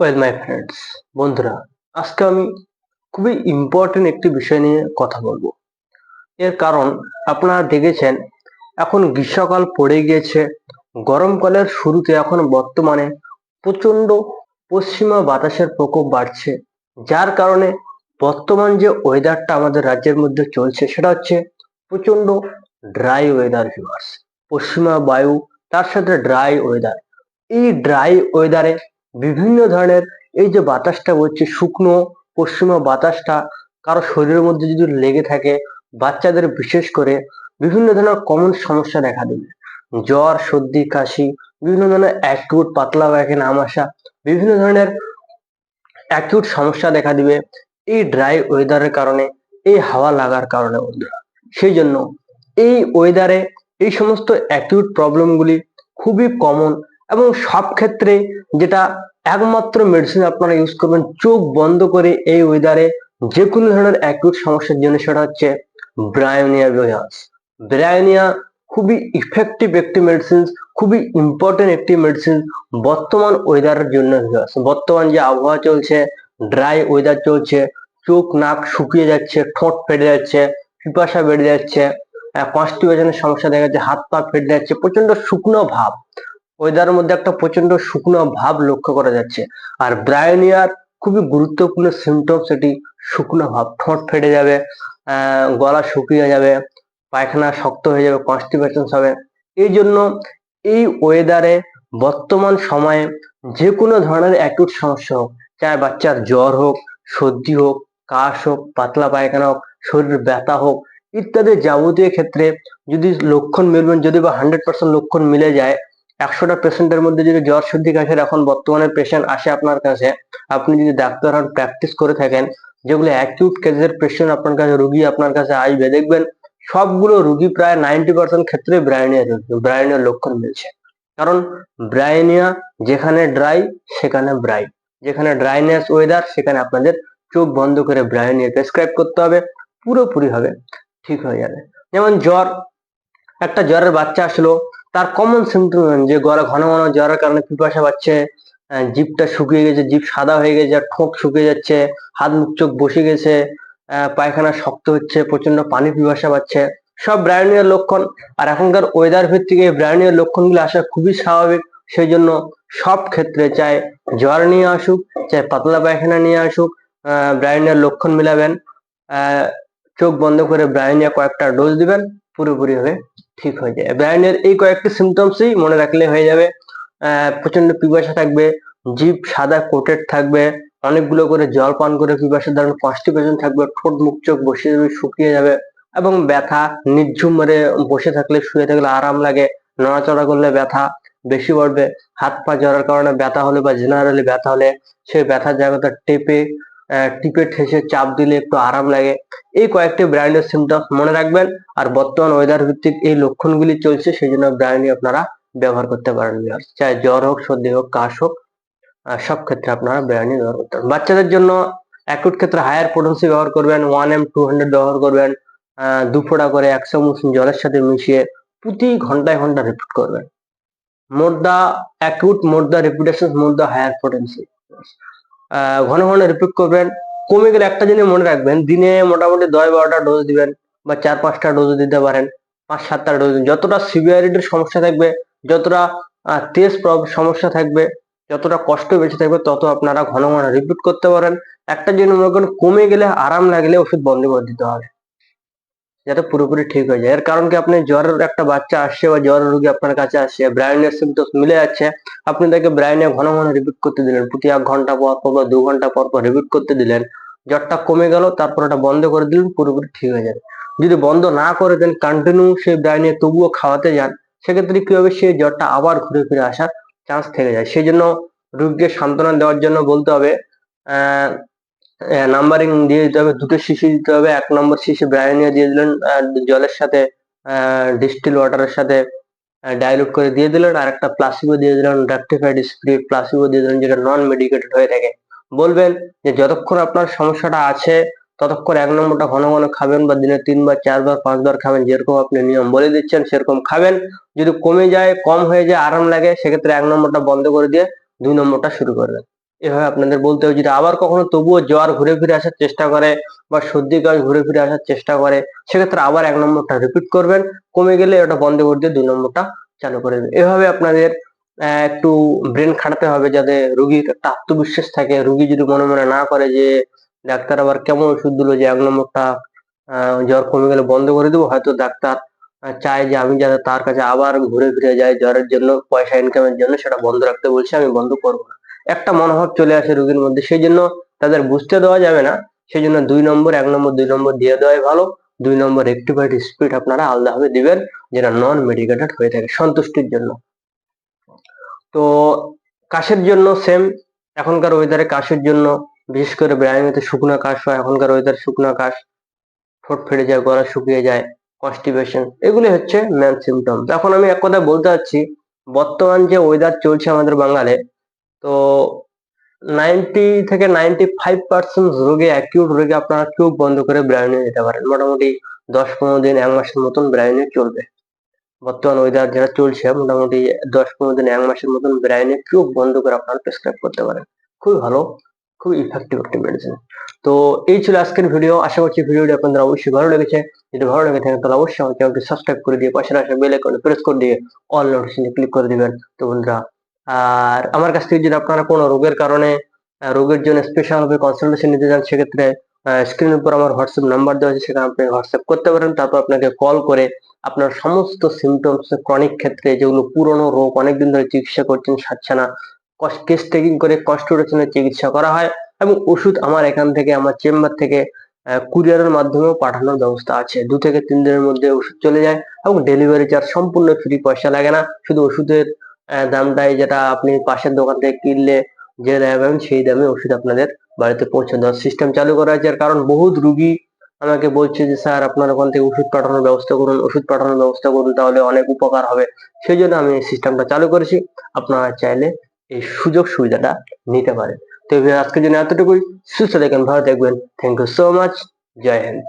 Well my friends বন্ধুরা, আজকে আমি খুবই ইম্পর্টেন্ট একটি বিষয় নিয়ে কথা বলব। এর কারণ আপনারা দেখেছেন, এখন গ্রীষ্মকাল পড়ে গিয়েছে, গরমকালের শুরুতে এখন বর্তমানে প্রচণ্ড পশ্চিমা বাতাসের প্রকোপ বাড়ছে, যার কারণে বর্তমান যে ওয়েদারটা আমাদের রাজ্যের মধ্যে চলছে, সেটা হচ্ছে প্রচণ্ড ড্রাই ওয়েদার ভিউয়ার্স পশ্চিমা বায়ু, তার সাথে ড্রাই ওয়েদার এই ড্রাই ওয়েদারে বিভিন্ন ধরনের এই যে বাতাসটা বলছে শুকনো, পশ্চিমা বাতাসটা কারও শরীরের মধ্যে যদি লেগে থাকে, বাচ্চাদের বিশেষ করে বিভিন্ন ধরনের কমন সমস্যা দেখা দেবে জ্বর, সর্দি, কাশি, বিভিন্ন ধরনের অ্যাকিউট পাতলা ব্যাগে নাম আসা, বিভিন্ন ধরনের অ্যাকিউট সমস্যা দেখা দিবে এই ড্রাই ওয়েদারের কারণে, এই হাওয়া লাগার কারণে সেই জন্য এই ওয়েদারে এই সমস্ত অ্যাকিউট প্রবলেমগুলি খুবই কমন এবং সব ক্ষেত্রে যেটা একমাত্র মেডিসিন আপনারা ইউজ করবেন, চোখ বন্ধ করে এই ওয়েদারে যে কোনো ধরনের অ্যাকিউট সমস্যার জন্য সেটা হচ্ছে ব্রায়োনিয়া ভিউয়ার্স ব্রায়োনিয়া খুবই ইফেক্টিভ একটি মেডিসিন খুবই ইম্পর্টেন্ট একটি মেডিসিন বর্তমান ওয়েদারের জন্য বর্তমান যে আবহাওয়া চলছে ড্রাই ওয়েদার চলছে, চোখ নাক শুকিয়ে যাচ্ছে, ঠোঁট ফেটে যাচ্ছে, পিপাসা বেড়ে যাচ্ছে কনস্টিপেশনের সমস্যা দেখা যাচ্ছে, হাত পা ফেটে যাচ্ছে প্রচণ্ড শুকনো ভাব। ওয়েদারের মধ্যে একটা প্রচণ্ড শুকনো ভাব লক্ষ্য করা যাচ্ছে। আর ব্রায়োনিয়ার খুবই গুরুত্বপূর্ণ সিমটমস সেটি শুকনো ভাব, ঠোঁট ফেটে যাবে গলা শুকিয়ে যাবে, পায়খানা শক্ত হয়ে যাবে কনস্টিপেশন হবে। এই জন্য এই ওয়েদারে বর্তমান সময়ে যে কোনো ধরনের অ্যাকিউট সমস্যা হোক চাहे বাচ্চার জ্বর হোক, সর্দি হোক, কাশ হোক, পাতলা পায়খানা হোক, শরীর ব্যথা হোক, ইত্যাদি যাবতীয় ক্ষেত্রে যদি লক্ষণ মিলবেন, যদি বা হান্ড্রেড পার্সেন্ট লক্ষণ মিলে যায় একশোটা পেশেন্টের মধ্যে যদি জ্বর, সর্দি, কাশের এখন বর্তমানে পেশেন্ট আসে আপনার কাছে, আপনি যদি ডাক্তার হন প্র্যাকটিস করে থাকেন, যেগুলো অ্যাকিউট কেসের পেশেন্ট আপনার কাছে, রুগী আপনার কাছে আসবে, দেখবেন সবগুলো রুগী প্রায় নাইনটি পার্সেন্ট ক্ষেত্রে ব্রায়নিয়া ব্রায়নিয়ার লক্ষণ মিলছে। কারণ ব্রায়নিয়া যেখানে ড্রাই সেখানে ব্রাইট যেখানে ড্রাইনেস ওয়েদার সেখানে আপনাদের চোখ বন্ধ করে ব্রায়নিয়া প্রেসক্রাইব করতে হবে, পুরোপুরি হবে ঠিক হয়ে যাবে। যেমন জ্বর একটা জ্বরের বাচ্চা আসলো, তার কমন সিমটম যে গলা ঘন ঘন জ্বরের কারণে পিপাসা পাচ্ছে জিপটা শুকিয়ে গেছে জিপ সাদা হয়ে গেছে ঠোঁট শুকিয়ে যাচ্ছে, হাত মুখ চোখ বসে গেছে পায়খানা শক্ত হচ্ছে প্রচণ্ড পানি পিপাসা পাচ্ছে। সব ব্রায়নীয় লক্ষণ, আর এখনকার ওয়েদার ভিত্তিক এই ব্রায়নীয় লক্ষণগুলো আসা খুবই স্বাভাবিক। সেই জন্য সব ক্ষেত্রে চাই জ্বর নিয়ে আসুক, চাই পাতলা পায়খানা নিয়ে আসুক ব্রায়নীয় লক্ষণ মিলাবেন। চোখ বন্ধ করে ব্রায়নিয়া কয়েকটা ডোজ দিবেন, পুরোপুরি হবে ঠিক হয়ে যায়। ব্রায়নের এই কয়েকটি সিমটমসই মনে রাখলে হয়ে যাবে। প্রচণ্ড পিপাসা থাকবে, জিভ সাদা কোটেড থাকবে, অনেকগুলো করে জল পান করে পিপাসা ধরনের কনস্টিপেশন থাকবে, ঠোঁট, মুখ, চোখ বসে যাবে শুকিয়ে যাবে এবং ব্যথা, নির্ঝুম মেরে বসে থাকলে, শুয়ে থাকলে আরাম লাগে, নড়াচড়া করলে ব্যথা বেশি বাড়বে, হাত পা জ্বরের কারণে ব্যথা হলে বা জেনারেলি ব্যথা হলে সেই ব্যথার জায়গাটা টেপে টিপে ঠেসে চাপ দিলে একটু আরাম লাগে। এই কয়েকটি ব্র্যান্ডের সিমটমস মনে রাখবেন। আর বর্তমান ওয়েদার ভিত্তিক এই লক্ষণগুলি চলছে সেই জন্য ব্র্যান্ডই আপনারা ব্যবহার করতে পারেন চাই জ্বর হোক, সর্দি হোক, কাশ হোক সব ক্ষেত্রে আপনারা ব্র্যান্ডই ব্যবহার করতে পারেন। বাচ্চাদের জন্য অ্যাকুট ক্ষেত্রে হায়ার পোটেন্সি ব্যবহার করবেন ওয়ান এম টু হান্ড্রেড ব্যবহার করবেন দু করে এক চামচ জলের সাথে মিশিয়ে প্রতি ঘন্টায় ঘণ্টা রিপিট করবেন। More the acute more the repetition more the higher potency ঘন ঘন রিপিট করবেন। কমে গেলে একটা জিনিস মনে রাখবেন, দিনে মোটামুটি দশ বারোটা ডোজ দিবেন বা চার পাঁচটা ডোজ দিতে পারেন, পাঁচ সাতটা ডোজ যতটা সিভিয়ারিটির সমস্যা থাকবে, যতটা তেজ সমস্যা থাকবে, যতটা কষ্ট বেশি থাকবে, তত আপনারা ঘন ঘন রিপিট করতে পারেন। একটা জিনিস মনে করেন, কমে গেলে আরাম লাগলে ওষুধ বন্ধ করে দিতে হবে। যাতে পুরোপুরি ঠিক হয়ে যায়। এর কারণ কি? আপনি জ্বরের একটা বাচ্চা আসছে বা জ্বর রোগী আপনার কাছে আসছে ব্রাইনের সিমটমস মিলে যাচ্ছে, আপনি তাকে ব্রাইনে ঘন ঘন রিপিট করতে দিলেন। প্রতি এক ঘণ্টা পর পর বা দু ঘণ্টা পর পর রিপিট করতে দিলেন। জ্বরটা কমে গেল, তারপর ওটা বন্ধ করে দিলেন, পুরোপুরি ঠিক হয়ে যাবে। যদি বন্ধ না করে দেন কন্টিনিউ সেই ব্রাইনে তবুও খাওয়াতে যান, সেক্ষেত্রে কি হবে? সেই জ্বরটা আবার ঘুরে ফিরে আসার চান্স থেকে যায়। সেই জন্য রোগীকে সান্ত্বনা দেওয়ার জন্য বলতে হবে নাম্বারিং দিয়ে দিতে হবে, দুটো শিশি দিতে হবে, এক নম্বর শিশি ব্রায়োনিয়া দিয়ে দিলেন জলের সাথে ডিস্টিল ওয়াটারের সাথে ডাইলুট করে দিয়ে দিলেন, আর একটা প্লাসিবো দিয়ে দিলেন রেক্টিফাইড স্পিরিট প্লাসিবো দিয়ে দিলেন, যেটা নন মেডিকেটেড হয়ে থাকে। বলবেন যে যতক্ষণ আপনার সমস্যাটা আছে, ততক্ষণ এক নম্বরটা ঘন ঘন খাবেন, বা দিনে তিনবার, চারবার, পাঁচবার খাবেন, যেরকম আপনি নিয়ম বলে দিচ্ছেন, সেরকম খাবেন। যদি কমে যায়, কম হয়ে যায়, আরাম লাগে, সেক্ষেত্রে এক নম্বরটা বন্ধ করে দিয়ে দুই নম্বরটা শুরু করবেন। এভাবে আপনাদের বলতে হবে যদি আবার কখনো তবুও জ্বর ঘুরে ফিরে আসার চেষ্টা করে বা সর্দি কাশ ঘুরে ফিরে আসার চেষ্টা করে, সেক্ষেত্রে আবার এক নম্বরটা রিপিট করবেন। কমে গেলে ওটা বন্ধ করে দিয়ে দুই নম্বরটা চালু করে দেবেন। এভাবে আপনাদের একটু ব্রেন খাটাতে হবে যাতে রুগীর একটা আত্মবিশ্বাস থাকে। রুগী যদি মনে মনে না করে যে ডাক্তার আবার কেমন ওষুধ দিলো যে এক নম্বরটা জ্বর কমে গেলে বন্ধ করে দেবো, হয়তো ডাক্তার চায় যে আমি যাতে তার কাছে আবার ঘুরে ফিরে যাই, জ্বরের জন্য, পয়সা ইনকামের জন্য, সেটা বন্ধ রাখতে বলছি, আমি বন্ধ করব না। একটা মনোভাব চলে আসে রোগীর মধ্যে। সেই জন্য তাদের বুঝতে দেওয়া যাবে না। সেই জন্য দুই নম্বর, এক নম্বর, দুই নম্বর দিয়ে দেওয়াই ভালো। দুই নম্বর রেক্টিফাইড স্পিড আপনারা আলাদাভাবে দিবেন, যেটা নন মেডিকেটেড হয়ে থাকে সন্তুষ্টির জন্য। তো কাশের জন্য সেম এখনকার ওয়েদারে কাশের জন্য, বিশেষ করে ব্রাইমেতে শুকনো কাশ হয়, এখনকার ওয়েদার শুকনো কাশ, ঠোঁট ফেটে যায়, গলা শুকিয়ে যায় কনস্টিপেশন এগুলি হচ্ছে মেন সিমটম এখন আমি এক কথা বলতে চাচ্ছি, বর্তমান যে ওয়েদার চলছে আমাদের বাঙালে তো নাইনটি থেকে নাইনটি ফাইভ পার্সেন্ট রোগে অ্যাকিউট রোগে আপনারা চোখ বন্ধ করে ব্রায়নে নিতে পারেন। মোটামুটি দশ পনেরো দিন, এক মাসের মতন ব্রায়নে চলবে। বর্তমান ওয়েদার যেটা চলছে, মোটামুটি দশ পনেরো দিন, এক মাসের মতন ব্রায়নে চোখ বন্ধ করে আপনারা প্রেসক্রাইব করতে পারেন। খুবই ভালো, খুবই ইফেক্টিভ একটি মেডিসিন তো এই ছিল আজকের ভিডিও আশা করছি ভিডিওটি আপনাদের অবশ্যই ভালো লেগেছে। যদি ভালো লেগে থাকে, তাহলে অবশ্যই আমার চ্যানেলটি সাবস্ক্রাইব করে দিয়ে পাশে আসা বেল আইকনে প্রেস করে দিয়ে অল নোটিফিকেশনে ক্লিক করে দিবেন। তো বন্ধুরা আর আমার কাছ থেকে যদি আপনারা কোনো রোগের কারণে রোগের জন্য স্পেশাল ভাবে কনসালটেশন নিতে চান, সেক্ষেত্রে স্ক্রিনের উপর আমার হোয়াটসঅ্যাপ নাম্বার দেওয়া আছে, সেখানে আপনি হোয়াটসঅ্যাপ করতে পারেন, তারপর আপনাকে কল করে আপনার সমস্ত সিমটমস ক্রনিক ক্ষেত্রে যেগুলো পুরনো রোগ, অনেকদিন ধরে চিকিৎসা করছেন সারছে না কেস টেকিং করে কনস্টিটিউশনের চিকিৎসা করা হয় এবং ওষুধ আমার এখান থেকে, আমার চেম্বার থেকে কুরিয়ারের মাধ্যমেও পাঠানোর ব্যবস্থা আছে। দু থেকে তিন দিনের মধ্যে ওষুধ চলে যায় এবং ডেলিভারি চার্জ সম্পূর্ণ ফ্রি পয়সা লাগে না। শুধু ওষুধের দামটাই যেটা আপনি পাশের দোকান থেকে কিনলে যে দামে সেই দামে ওষুধ আপনাদের বাড়িতে পৌঁছে দেওয়ার সিস্টেম চালু করা হয়েছে। কারণ বহুত রুগী আমাকে বলছে যে, স্যার, আপনার ওখান থেকে ওষুধ পাঠানোর ব্যবস্থা করুন, ওষুধ পাঠানোর ব্যবস্থা করুন, তাহলে অনেক উপকার হবে। সেই জন্য আমি এই সিস্টেমটা চালু করেছি। আপনারা চাইলে এই সুযোগ সুবিধাটা নিতে পারেন। তো আজকের জন্য এতটুকুই। সুস্থ দেখেন ভালো থাকবেন। Thank you so much Jai Hind.